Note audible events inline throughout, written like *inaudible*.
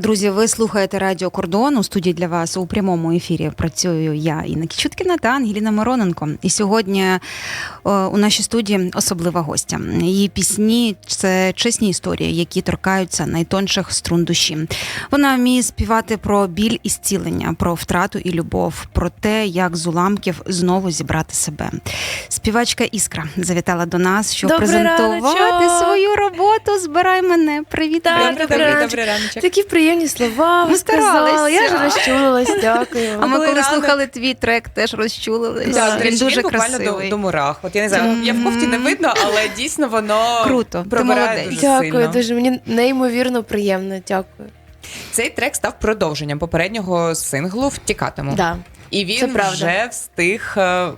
Так, друзі, ви слухаєте Радіо Кордон. У студії для вас у прямому ефірі працюю я, Інна Кічуткіна та Ангеліна Мироненко. І сьогодні е, у нашій студії особлива гостя. Її пісні це чесні історії, які торкаються найтонших струн душі. Вона вміє співати про біль і зцілення, про втрату і любов, про те, як з уламків знову зібрати себе. Співачка Іскра завітала до нас, щоб Добрий презентувати раночок! свою роботу. Збирай мене. Привіт, привіт, добрий привіт. добрий раночок. Такі приємні слова. Ми ви сказали. Я ж розчулилась, дякую. А ми Коли коли слухали твій трек, теж розчулились. Так, він речі, дуже він красивий. до, до мурах. От я не знаю, я в кофті не видно, але дійсно воно Круто, ти молодець. дуже Дякую, сильно. дуже мені неймовірно приємно. Дякую. Цей трек став продовженням попереднього синглу Втікатиму. Да. І він вже встиг е,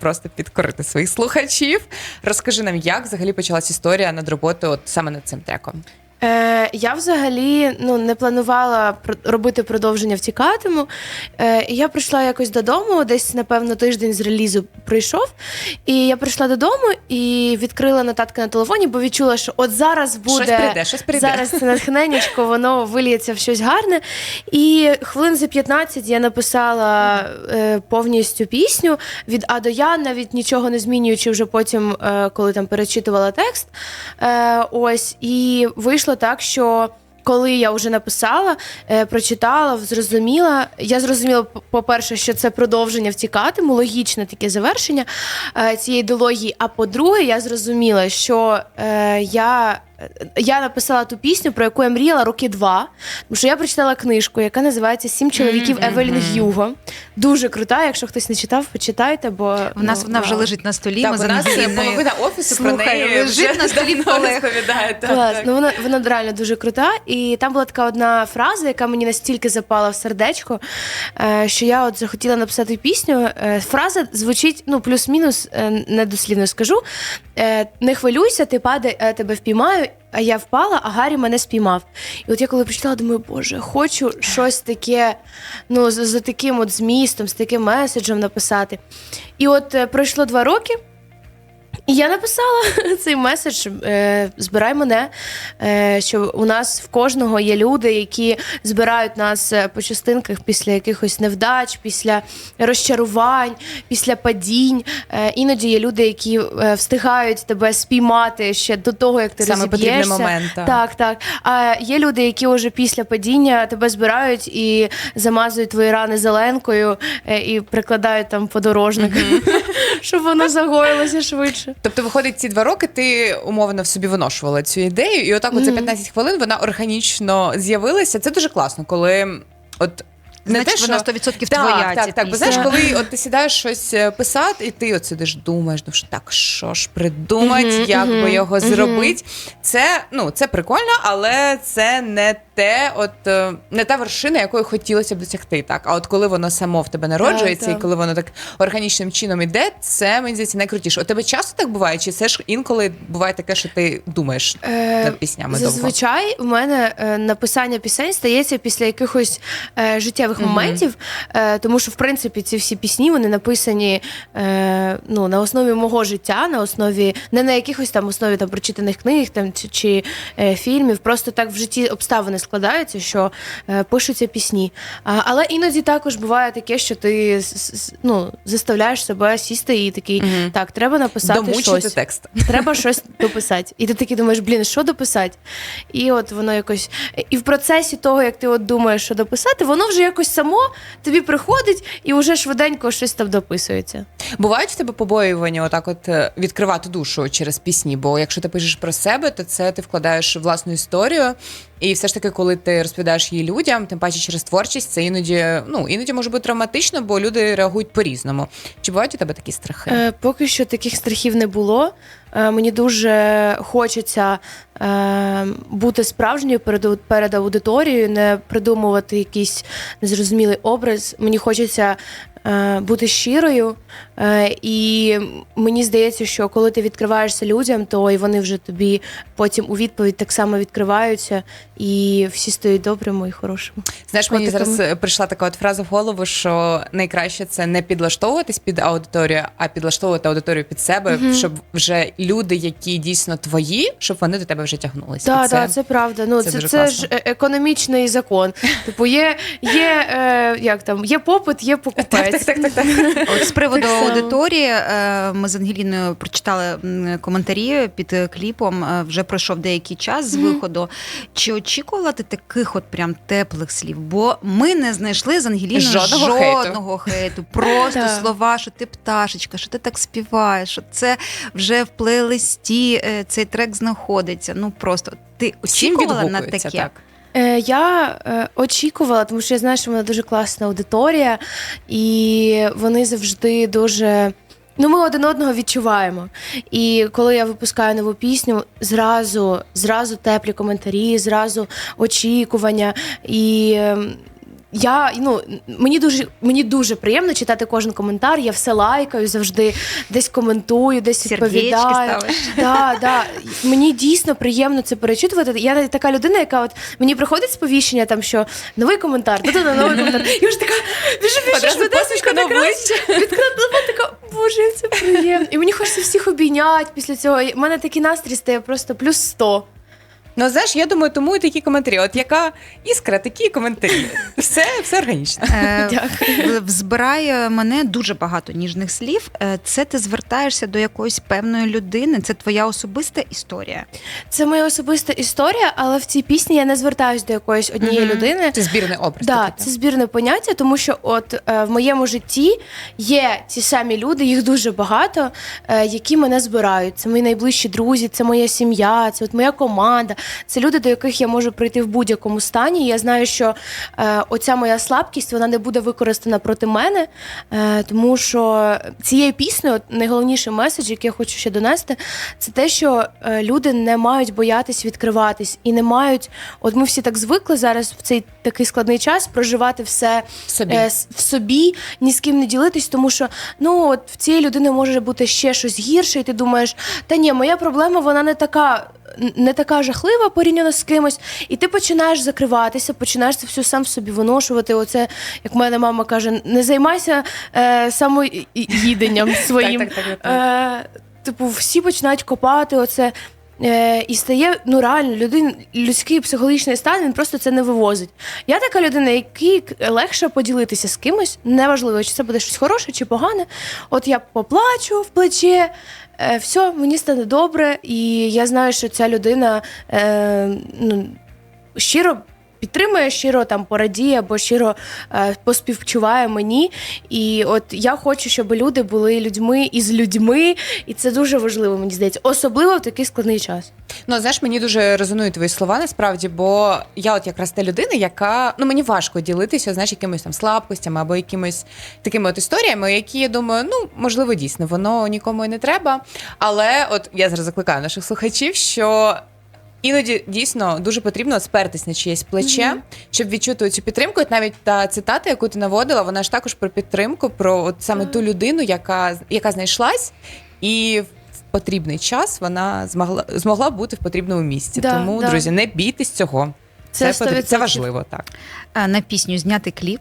просто підкорити своїх слухачів. Розкажи нам, як взагалі почалась історія над роботою от саме над цим треком. Е, я взагалі ну, не планувала робити продовження втікатиму. Е, і я прийшла якось додому, десь, напевно, тиждень з релізу прийшов. І я прийшла додому і відкрила нотатки на телефоні, бо відчула, що от зараз буде. Щось прийде, щось прийде. Зараз це натхненнячко, воно виліється в щось гарне. І хвилин за 15 я написала е, повністю пісню від А до Я, навіть нічого не змінюючи вже потім, е, коли там перечитувала текст. Е, ось, і вийшло так, що. Коли я вже написала, е, прочитала, зрозуміла. Я зрозуміла, по- по-перше, що це продовження втікатиму, логічне таке завершення е, цієї ідеології. А по-друге, я зрозуміла, що е, я, я написала ту пісню, про яку я мріяла роки два. Тому що я прочитала книжку, яка називається Сім чоловіків. Евелін Гюго. Дуже крута. Якщо хтось не читав, почитайте, бо В нас ну, вона вже лежить на столі. так, ми у нас Ангеліною. половина офісу про неї лежить вже на столі розповідає. Так, Клас, так. ну вона, вона реально дуже крута. І там була така одна фраза, яка мені настільки запала в сердечко, е, що я от захотіла написати пісню. Е, Фраза звучить ну плюс-мінус, е, недослівно скажу. Не хвилюйся, ти падай, тебе впіймаю. Я впала, а Гаррі мене спіймав. І от я коли прочитала, думаю, боже, хочу щось таке, ну, за, за таким от змістом, з таким меседжем написати. І от е, пройшло два роки. І я написала *laughs* цей меседж: е, збирай мене. Е, що у нас в кожного є люди, які збирають нас е, по частинках після якихось невдач, після розчарувань, після падінь. Іноді є люди, які встигають тебе спіймати ще до того, як ти Саме потрібний розіб'єшся. момент, так. Так, так. А є люди, які вже після падіння тебе збирають і замазують твої рани зеленкою і прикладають там подорожник, *laughs* щоб воно загоїлося швидше. Тобто, виходить, ці два роки ти умовно в собі виношувала цю ідею, і отак, оце 15 хвилин вона органічно з'явилася. Це дуже класно, коли от. Не Значить, те, вона що... 100% так, твоя. Так, ця так, бо знаєш, коли *laughs* от ти сідаєш щось е, писати, і ти от сидиш, думаєш, ну що так, що ж придумати, як би його зробити. Це ну це прикольно, але це не те, от е, не та вершина, якої хотілося б досягти. Так, а от коли воно само в тебе народжується, так. і коли воно так органічним чином іде, це мені здається найкрутіше. У тебе часто так буває? Чи це ж інколи буває таке, що ти думаєш Е, над піснями довго? Зазвичай в мене е, написання пісень стається після якихось е, життєвих моментів, е, тому що в принципі ці всі пісні вони написані е, ну, на основі мого життя, на основі не на якихось там основі там прочитаних книг там чи, чи е, фільмів. Просто так в житті обставини складаються, що е, пишуться пісні. Але іноді також буває таке, що ти ну, заставляєш себе сісти і такий, Мгм. так, треба написати Домучити щось. текст. Треба щось дописати. І ти такий думаєш, блін, що дописати? І от воно якось. І в процесі того, як ти от думаєш, що дописати, воно вже якось само тобі приходить і вже швиденько щось там дописується. Бувають в тебе побоювання, отак, от е, відкривати душу через пісні. Бо якщо ти пишеш про себе, то це ти вкладаєш власну історію. І все ж таки, коли ти розповідаєш її людям, тим паче через творчість, це іноді ну іноді може бути травматично, бо люди реагують по-різному. Чи бувають у тебе такі страхи? Е, поки що таких страхів не було. Е, мені дуже хочеться е, бути справжньою перед, перед аудиторією, не придумувати якийсь незрозумілий образ. Мені хочеться е, бути щирою. Е, і мені здається, що коли ти відкриваєшся людям, то і вони вже тобі потім у відповідь так само відкриваються, і всі стають добрими і хорошими. Знаєш, мені зараз е, прийшла така от фраза в голову, що найкраще це не підлаштовуватись під аудиторію, а підлаштовувати аудиторію під себе, щоб вже люди, які дійсно твої, щоб вони до тебе вже тягнулися. Так, І так, це правда. Ну це це, це, ж е- економічний закон. *laughs* Типу, є, є е, як там, є попит, є покупець. так, так, так. *laughs* От з приводу Так. Аудиторії, е, ми з Ангеліною прочитали коментарі під е, кліпом. е, Вже пройшов деякий час з виходу. Чи очікувала ти таких от прям теплих слів? Бо ми не знайшли з Ангеліною Жодного хейту. жодного хейту. Просто Так. слова, що ти пташечка, що ти так співаєш, що це вже в плейлисті цей трек знаходиться. Ну просто ти очікувала на таке? так. Е, я е, очікувала, тому що я знаю, що в мене дуже класна аудиторія, і вони завжди дуже. Ну, ми один одного відчуваємо. І коли я випускаю нову пісню, зразу, зразу теплі коментарі, зразу очікування. І ем, я ну мені дуже мені дуже приємно читати кожен коментар. Я все лайкаю, завжди десь коментую, десь Сердечки відповідаю. Да, да. Мені дійсно приємно це перечитувати. Я така людина, яка от мені приходить сповіщення, там що новий коментар, та новий *laughs* коментар. І вже така біжу, біжу, швидесенько, на раз, відкрила така, боже, як це приємно. І мені хочеться всіх обійняти після цього. У мене такий настрій стає просто плюс 100. Ну знаєш, я думаю, тому і такі коментарі. От яка іскра, такі коментарі. Все, все органічно. Е, *laughs* Збирає мене дуже багато ніжних слів. Е, Це ти звертаєшся до якоїсь певної людини. Це твоя особиста історія. Це моя особиста історія, але в цій пісні я не звертаюсь до якоїсь однієї Мгм. людини. Це збірний образ. Да, такий, це збірне поняття, тому що от е, в моєму житті є ті самі люди, їх дуже багато, е, які мене збирають. Це мої найближчі друзі, це моя сім'я, це от моя команда. Це люди, до яких я можу прийти в будь-якому стані. Я знаю, що е, оця моя слабкість вона не буде використана проти мене, е, тому що цією піснею найголовніший меседж, який я хочу ще донести, це те, що е, люди не мають боятись відкриватись і не мають. От ми всі так звикли зараз в цей такий складний час проживати все собі. е, в собі, ні з ким не ділитись, тому що ну от в цієї людини може бути ще щось гірше, і ти думаєш, та ні, моя проблема вона не така. Не така жахлива порівняно з кимось, і ти починаєш закриватися, починаєш це все сам в собі виношувати. Оце, як в мене мама каже, не займайся е, самоїденням *laughs* своїм. Е, типу, всі починають копати оце. Е, і стає ну реально людин, людський психологічний стан він просто це не вивозить. Я така людина, якій легше поділитися з кимось, неважливо, чи це буде щось хороше чи погане. От я поплачу в плече, е, все, мені стане добре, і я знаю, що ця людина е, ну, щиро. Підтримує щиро там порадіє або щиро е, поспівчуває мені. І от я хочу, щоб люди були людьми із людьми, і це дуже важливо, мені здається, особливо в такий складний час. Ну, знаєш, мені дуже резонують твої слова насправді, бо я от якраз та людина, яка ну мені важко ділитися, знаєш, якимись там слабкостями або якимись такими от історіями, які я думаю, ну можливо, дійсно, воно нікому і не треба. Але от я зараз закликаю наших слухачів, що. Іноді дійсно дуже потрібно спертись на чиєсь плече, щоб відчути цю підтримку. І навіть та цитата, яку ти наводила, вона ж також про підтримку, про от саме ту людину, яка, яка знайшлась, і в потрібний час вона змогла змогла бути в потрібному місці. Да, Тому, да. друзі, не бійтесь цього. Це Це, потрібно, 100%. це важливо, так. На пісню зняти кліп.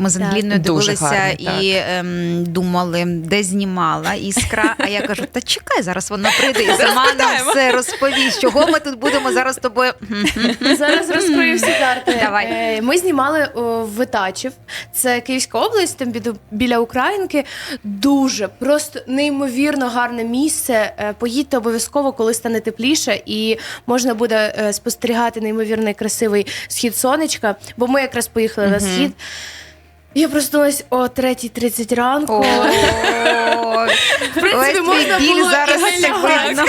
Ми з. Англіною Дуже дивилися і ем, думали, де знімала іскра. А я кажу: та чекай, зараз вона прийде і сама нам все розповість. Чого ми тут будемо зараз з тобою? Зараз розкрию всі карти. Давай. Е, Ми знімали в Витачів. Це Київська область, там біля, біля Українки. Дуже просто неймовірно гарне місце. Е, Поїдьте обов'язково, коли стане тепліше, і можна буде е, спостерігати неймовірний красивий схід сонечка. Бо ми якраз поїхали на схід. Я проснулась о 3.30 ранку. В принципі, ось можна біль було зараз і так лягати. видно.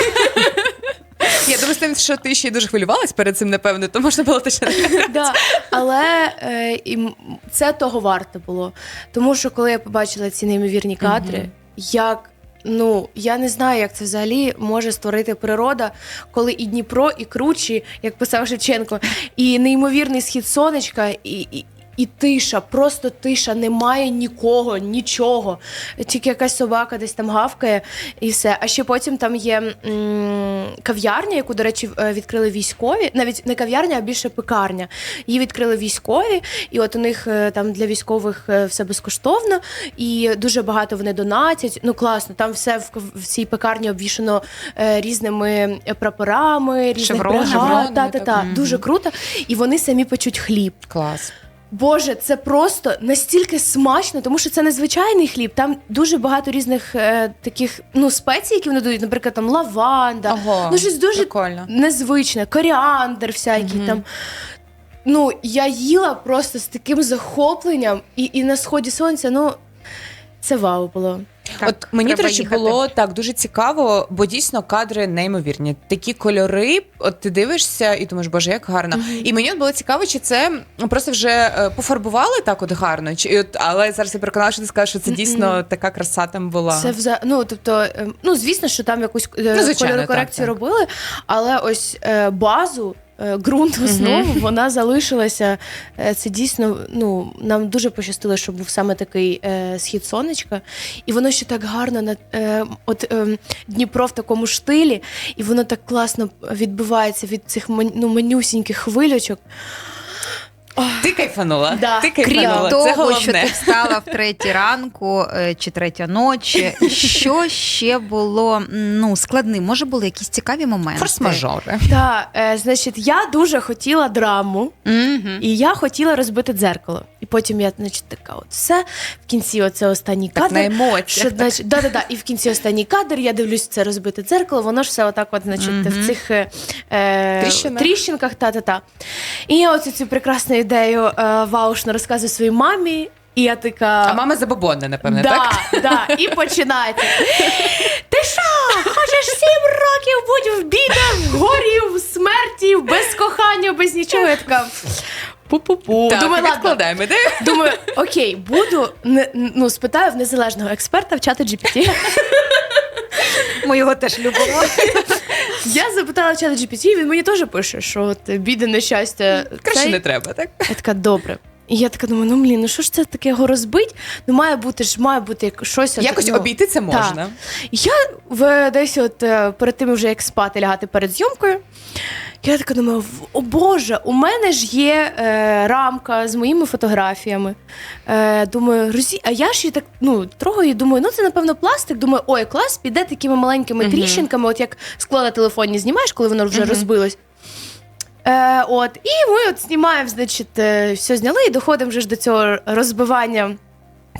Я думаю, з тим, що ти ще й дуже хвилювалась перед цим, напевно, то можна було точно. Да. Але е, і м- це того варте було. Тому що коли я побачила ці неймовірні кадри, як. Ну, я не знаю, як це взагалі може створити природа, коли і Дніпро, і кручі, як писав Шевченко, і неймовірний схід сонечка, і, і, і тиша, просто тиша, немає нікого, нічого. Тільки якась собака десь там гавкає і все. А ще потім там є м, кав'ярня, яку, до речі, е, відкрили військові. Навіть не кав'ярня, а більше пекарня. Її відкрили військові, і от у них е, там для військових е, все безкоштовно, і дуже багато вони донатять. Ну класно, там все в, в цій пекарні обвішано е, різними прапорами, різних бригад. Шевронами, Та, та, та. Дуже круто. І вони самі печуть хліб. Клас. Боже, це просто настільки смачно, тому що це незвичайний хліб. Там дуже багато різних е, таких ну спецій, які вони дають, наприклад, там лаванда, Ого, ну щось дуже прикольно. незвичне, коріандр всякий Мгм. там. Ну, я їла просто з таким захопленням, і, і на сході сонця, ну це вау було. Так, От мені, до речі, їхати. було так дуже цікаво, бо дійсно кадри неймовірні. Такі кольори, от ти дивишся і думаєш, боже, як гарно. І мені от було цікаво, чи це просто вже е, пофарбували так от гарно, чи от, але зараз я переконала, що ти скажеш, що це дійсно така краса там була. Це вза... ну, тобто, е, ну звісно, що там якусь е, Ну, звичайно, кольорокорекцію так, так. робили, але ось е, базу. Е, Ґрунт в основу вона залишилася. Е, Це дійсно ну нам дуже пощастило, що був саме такий е, схід сонечка, і воно ще так гарно на е, от е, Дніпро в такому штилі, і воно так класно відбивається від цих ну, манюсіньких хвильочок. Ти кайфанула. Да. Ти Крім кайфанула. того, головне. що ти встала в третій ранку е, чи третя ночі, що ще було ну, складним? Може, були якісь цікаві моменти? Форс-мажори. Та е, значить, я дуже хотіла драму. Мгм. І я хотіла розбити дзеркало. І потім я, значить, така, от все. В кінці оце останній Так кадр. на емоціях. Що, значить, да, да, да. І в кінці останній кадр я дивлюсь це розбите дзеркало, воно ж все отак, от, значить, Мгм. в цих е, е, Тріщинах. тріщинках, та-та-та. І я оцю цю прекрасну ідею е, ваушно розказую своїй мамі. І я така. А мама забобонна, напевне, да, так? *laughs* Да, і починається. Ти що? Хочеш сім років будь в бідах, в горі, в смерті, без кохання, без нічого. Я така. Пу-пу-пу. Так, Думаю, ладно. відкладаємо ідею. Думаю, окей, буду не, ну, спитаю в незалежного експерта в чата GPT. Ми його теж любимо. Я запитала в чата GPT, він мені теж пише, що от біди, нещастя. Краще цей. не треба, так? Я така, добре. І я така думаю, ну блін, ну що ж це таке його розбить? Ну має бути ж, має бути як- щось. от, Якось ну, обійти це можна. Я в десь от е, перед тим вже як спати лягати перед зйомкою. Я така думаю, «В- о Боже, у мене ж є е, рамка з моїми фотографіями. Е, думаю, розі... а я ж її так ну, трогаю і думаю, ну це напевно пластик. Думаю, ой, клас, піде такими маленькими тріщинками, от як скло на телефоні знімаєш, коли воно вже розбилось. Е, от, і ми от знімаємо, значить, е, все зняли і доходимо вже ж до цього розбивання.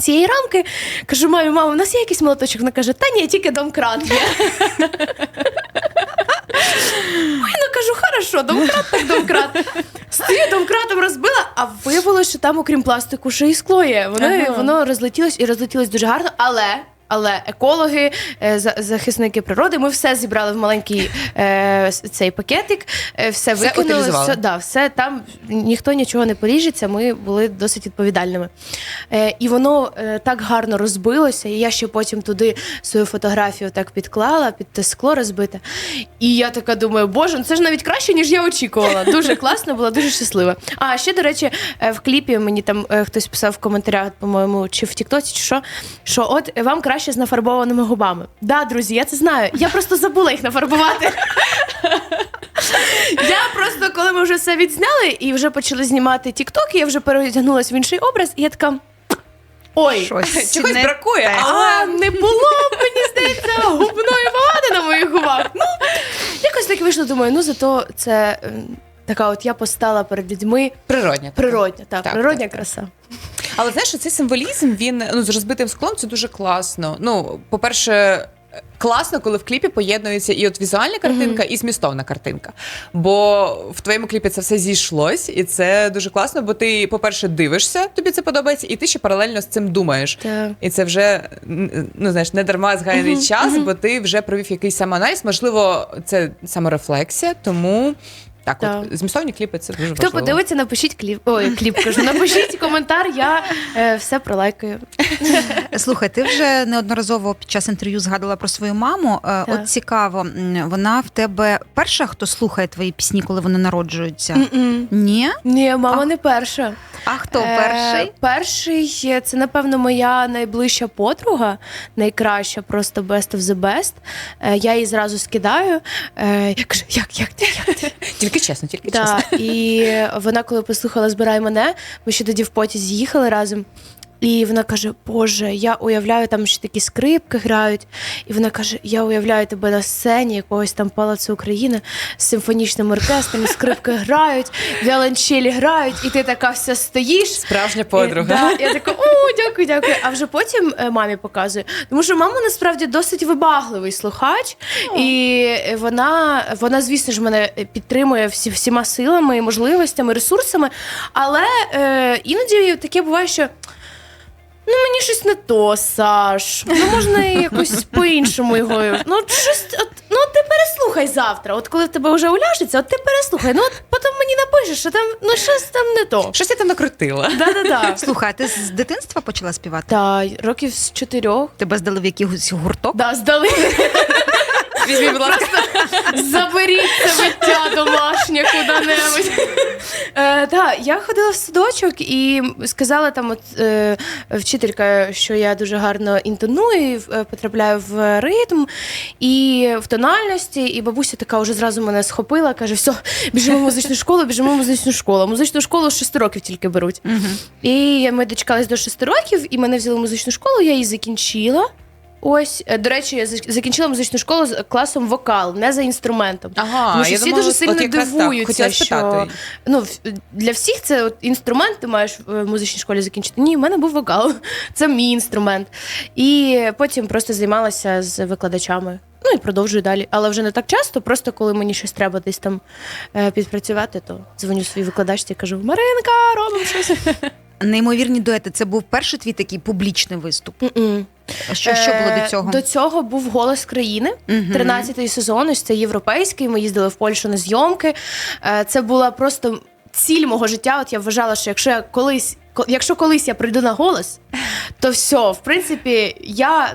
Цієї рамки кажу, мамі, мамо, у нас є якийсь молоточок? Вона каже, та ні, тільки домкрат є. *laughs* Ой, ну кажу, хорошо, домкрат так домкрат. Стою домкратом розбила, а виявилося, що там, окрім пластику, ще і скло є. Воно, Ага. воно розлетілось і розлетілось дуже гарно, але. Але екологи, е, захисники природи, ми все зібрали в маленький е, цей пакетик, е, все Все викинули. Все, да, все там ніхто нічого не поріжеться. Ми були досить відповідальними. І воно так гарно розбилося. І я ще потім туди свою фотографію так підклала, під те скло розбите. І я така думаю, боже, ну це ж навіть краще, ніж я очікувала. Дуже класно, була дуже щаслива. А ще, до речі, в кліпі мені там хтось писав в коментарях, по-моєму, чи в Тіктоці, чи що, що от вам краще з нафарбованими губами. Да, друзі, я це знаю. Я просто забула їх нафарбувати. Я просто, коли ми вже все відзняли і вже почали знімати Тікток, я вже перетягнулася в інший образ, і я така. Ой, Щось *laughs* Чогось не бракує, те. але не було, мені здається, губної помади на моїх губах. Ну, якось так вийшло, думаю, ну зато це ем, така от я постала перед людьми. природня. Природня, так, Так, природня так, краса. Але знаєш, цей символізм він ну з розбитим склом це дуже класно. Ну, по-перше. Класно, коли в кліпі поєднується і от візуальна картинка, і змістовна картинка. Бо в твоєму кліпі це все зійшлось, і це дуже класно, бо ти, по-перше, дивишся, тобі це подобається, і ти ще паралельно з цим думаєш. Так. І це вже ну знаєш, не дарма згаяний час, бо ти вже провів якийсь самоаналіз. Можливо, це саморефлексія, тому Так, Так. от змістовні кліпи це дуже Хто важливо. подивиться, напишіть кліп. Ой, кліп кажу. Напишіть коментар, я е, все пролайкаю. Слухай, ти вже неодноразово під час інтерв'ю згадувала про свою маму. Е, От цікаво, м, вона в тебе перша, хто слухає твої пісні, коли вони народжуються? М-м. Ні? Ні, мама А- не перша. А хто Е, перший? Перший е, це, напевно, моя найближча подруга, найкраща, просто best of the best. Е, Я її зразу скидаю. Е, Я кажу, як, як ти, як ти? Тільки чесно, тільки чесно. І вона, коли послухала Збирай мене, ми ще тоді в потязі їхали разом. І вона каже: Боже, я уявляю, там ще такі скрипки грають. І вона каже: Я уявляю тебе на сцені якогось там палацу України з симфонічним оркестром, скрипки грають, віолончелі грають, і ти така вся стоїш. Справжня І, подруга. да, я така, о, дякую, дякую. А вже потім е, мамі показую. Тому що мама насправді досить вибагливий слухач, і вона, вона, звісно ж, мене підтримує всі, всіма силами, і можливостями, ресурсами. Але е, іноді таке буває, що. Ну, мені щось не то, Саш. Ну, можна якось *laughs* по-іншому його. Ну, от щось, от, ну, от ти переслухай завтра. От коли в тебе вже уляжеться, от ти переслухай. Ну, от потім мені напишеш, що там ну, щось там не то. Щось я там накрутила. Да-да-да. *laughs* Слухай, а ти з дитинства почала співати? Та років з чотирьох. Тебе здали в якийсь гурток? Да, здали. *laughs* Візьміть, будь ласка. Заберіть це биття домашнє куди-небудь. Е, да, я ходила в садочок і сказала там от, е, вчителька, що я дуже гарно інтоную, і, е, потрапляю в ритм і в тональності. І бабуся така вже зразу мене схопила, каже: все, біжимо в музичну школу, біжимо в музичну школу. Музичну школу з 6 років тільки беруть. І ми дочекались до 6 років, і мене взяли в музичну школу, я її закінчила. Ось, е, до речі, я зак- закінчила музичну школу з класом вокал, не за інструментом. Ага, Тому що я всі думала, дуже от сильно якраз так, дивуються, хотіла що спитати. ну, в- для всіх це от інструмент, ти маєш в музичній школі закінчити. Ні, в мене був вокал, *laughs* це мій інструмент. І потім просто займалася з викладачами. Ну і продовжую далі. Але вже не так часто, просто коли мені щось треба десь там е, підпрацювати, то дзвоню своїй викладачці і кажу: Маринка, робимо щось. *laughs* Неймовірні дуети. Це був перший твій такий публічний виступ. Mm-mm. Що, що було Е, до цього? До цього був голос країни. Мгм. 13-й сезон, ось це європейський. Ми їздили в Польщу на зйомки. Е, Це була просто ціль мого життя. От я вважала, що якщо я колись. Якщо колись я прийду на голос, то все, в принципі, я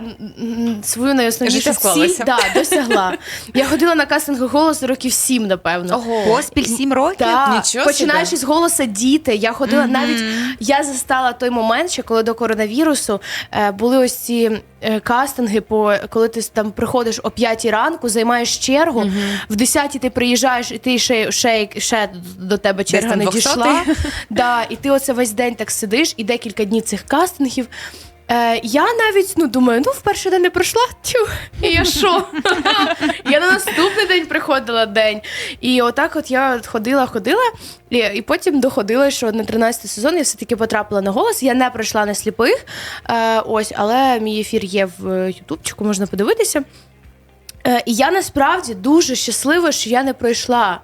свою найосновнішу ціль да, досягла. Я ходила на кастинг голосу років сім, напевно. Ого. Поспіль сім років? Да. Нічого починаючи з голоса діти. Я ходила Мгм. навіть. Я застала той момент, ще коли до коронавірусу е, були ось ці кастинги, по коли ти там приходиш о 5 ранку, займаєш чергу. В 10 ти приїжджаєш, і ти ще, ще, ще до тебе черга не дійшла. *laughs* Да, і ти оце весь день так сидиш, і декілька днів цих кастингів. Е, я навіть ну думаю, ну в перший день не пройшла, тю, і я що? *laughs* я на наступний день приходила день. І отак от я ходила, ходила, і, і потім доходила, що на 13 сезон я все-таки потрапила на голос. Я не пройшла на сліпих. Е, ось, але мій ефір є в Ютубчику, можна подивитися. Е, І я насправді дуже щаслива, що я не пройшла.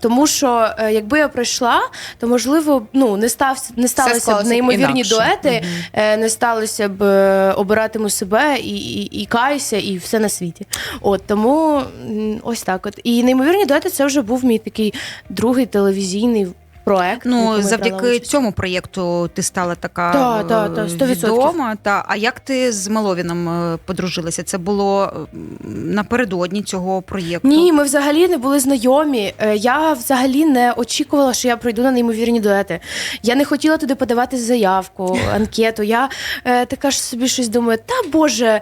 Тому що е, якби я пройшла, то можливо ну не став не сталося б неймовірні інакше. дуети, е, не сталося б е, обиратиму себе і, і, і каюся, і все на світі. От тому м, ось так. От і неймовірні дуети це вже був мій такий другий телевізійний проект. Ну, завдяки цьому проєкту ти стала така Та, е, та, та, 100%. відома. Та. А як ти з Маловіном е, подружилася? Це було е, напередодні цього проєкту? Ні, ми взагалі не були знайомі. Е, Я взагалі не очікувала, що я пройду на неймовірні дуети. Я не хотіла туди подавати заявку, *laughs* анкету. Я е, така ж собі щось думаю, та боже.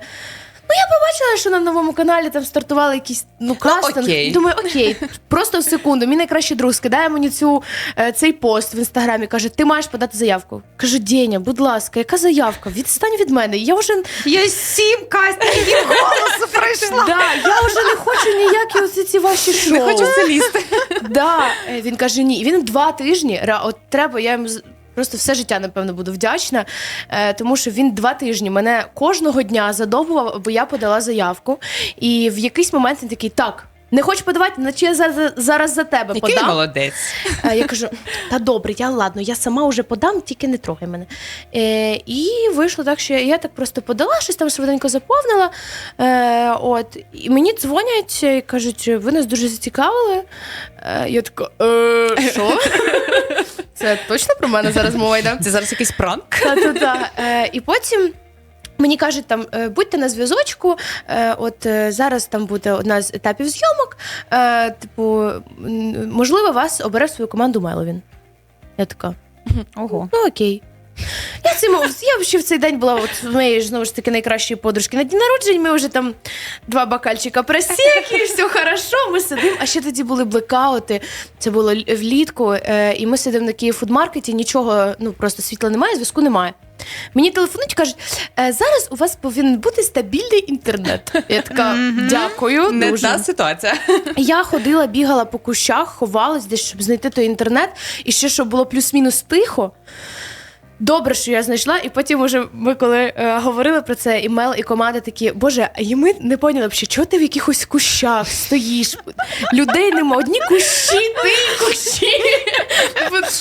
Ну, я побачила, що на новому каналі там стартували якісь ну, кастинг. окей. Думаю, окей, просто секунду. Мій найкращий друг скидає мені цю, е, цей пост в інстаграмі. каже: ти маєш подати заявку. Кажу, Деня, будь ласка, яка заявка? Відстань від мене. Я вже Я сім кастингів голосу пройшла. да, я вже не хочу ніякі оці ці ваші шоу. Не хочу в це лізти. Да, е, він каже: ні. І Він два тижні. От треба, я йому з- просто все життя, напевно, буду вдячна, е, тому що він два тижні мене кожного дня задовбував, бо я подала заявку. І в якийсь момент він такий: так. Не хочеш подавати, наче я за- зараз за тебе Який подам. молодець. Е, Я кажу, та добре, я ладно, я сама вже подам, тільки не трогай мене. Е, і вийшло так, що я так просто подала, щось там швиденько заповнила. Е, от, і мені дзвонять і кажуть, ви нас дуже зацікавили. Е, я така, е, що? *laughs* Це точно про мене зараз мова йде? Це зараз якийсь пранк. Та-та-та. Е, і потім. Мені кажуть, там е, будьте на зв'язочку. е, От е, зараз там буде одна з етапів зйомок. Типу, можливо, вас обере в свою команду Меловін. Я така, Ого. ну окей. Я цим я ще в цей день була от в моєї знову ж таки найкращої подружки на дні народжень. Ми вже там два бокальчика просеки, все хорошо. Ми сидимо. А ще тоді були блекаути. Це було влітку. е, І ми сидимо на Київ фудмаркеті, нічого, ну просто світла немає, зв'язку немає. Мені телефонують, кажуть, «Е, зараз у вас повинен бути стабільний інтернет. Я така, дякую. Не дуже. та ситуація. Я ходила, бігала по кущах, ховалась десь, щоб знайти той інтернет, і ще щоб було плюс-мінус тихо. Добре, що я знайшла, і потім уже ми коли е, говорили про це, і Мел, і команда такі, боже, і ми не поняли взагалі, чого ти в якихось кущах стоїш? Людей нема, одні кущі, ти кущі.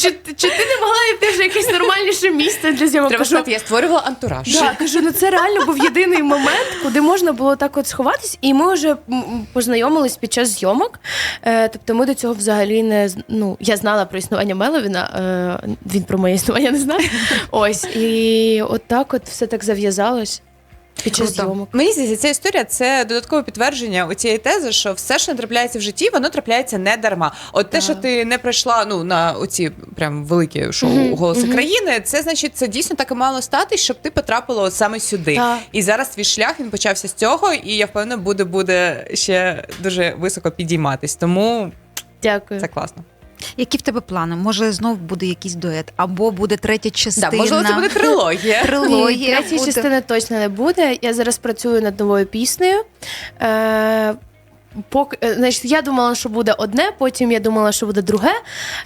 Чи, чи ти не могла йти вже якесь нормальніше місце для зйомок? Треба Кажу, сказати, я створювала антураж. Да, кажу, ну це реально був єдиний момент, куди можна було так от сховатись, і ми вже м, познайомились під час зйомок. Е, тобто ми до цього взагалі не з- ну, я знала про існування Меловіна, е, він про моє існування не знав. Ось, і от так от все так зав'язалось під час зйомок. Мені здається, ця історія це додаткове підтвердження у цієї тези, що все, що не трапляється в житті, воно трапляється не дарма. От те, що ти не прийшла ну на оці прям великі шоу голоси країни, це значить, це дійсно так і мало стати, щоб ти потрапила от саме сюди. Так. І зараз твій шлях він почався з цього, і я впевнена, буде буде ще дуже високо підійматись. Тому Дякую. це класно. Які в тебе плани? Може, знов буде якийсь дует, або буде третя частина. Да, можливо, це буде трилогія. *laughs* трилогія. Ні, третьої буде. частини точно не буде. Я зараз працюю над новою піснею. Е, Поки, е, значить, я думала, що буде одне, потім я думала, що буде друге.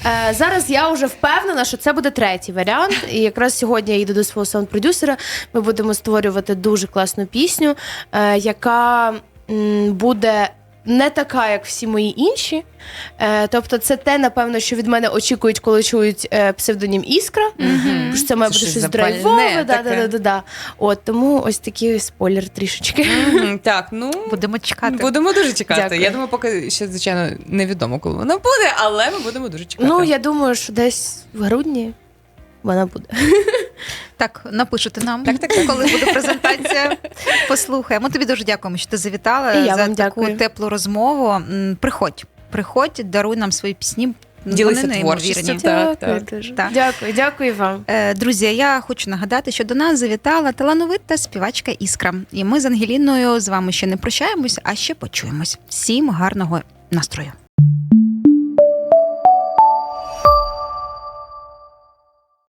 Е, зараз я вже впевнена, що це буде третій варіант. І якраз сьогодні я їду до свого саунд-продюсера. Ми будемо створювати дуже класну пісню, е, яка м, буде не така, як всі мої інші. Е, тобто, це те, напевно, що від мене очікують, коли чують е, псевдонім Іскра. Тому що це має Це бути щось щось запальне драйвове. Да, таке. да, да, да, да. От тому ось такий спойлер трішечки. Мгм, *laughs* Так, ну Будемо чекати. Будемо дуже чекати. Дякую. Я думаю, поки ще звичайно невідомо, коли вона буде, але ми будемо дуже чекати. Ну, я думаю, що десь в грудні вона буде. *laughs* Так, напишете нам, Так, так, так. коли буде презентація. *laughs* Послухаємо. Тобі дуже дякуємо, що ти завітала І я за вам таку дякую. теплу розмову. Приходь, приходь, даруй нам свої пісні. Ділися творчістю. Так, Дякую так. Так. Дякую, дякую вам. Е, Друзі, я хочу нагадати, що до нас завітала талановита співачка Іскра. І ми з Ангеліною з вами ще не прощаємось, а ще почуємось. Всім гарного настрою.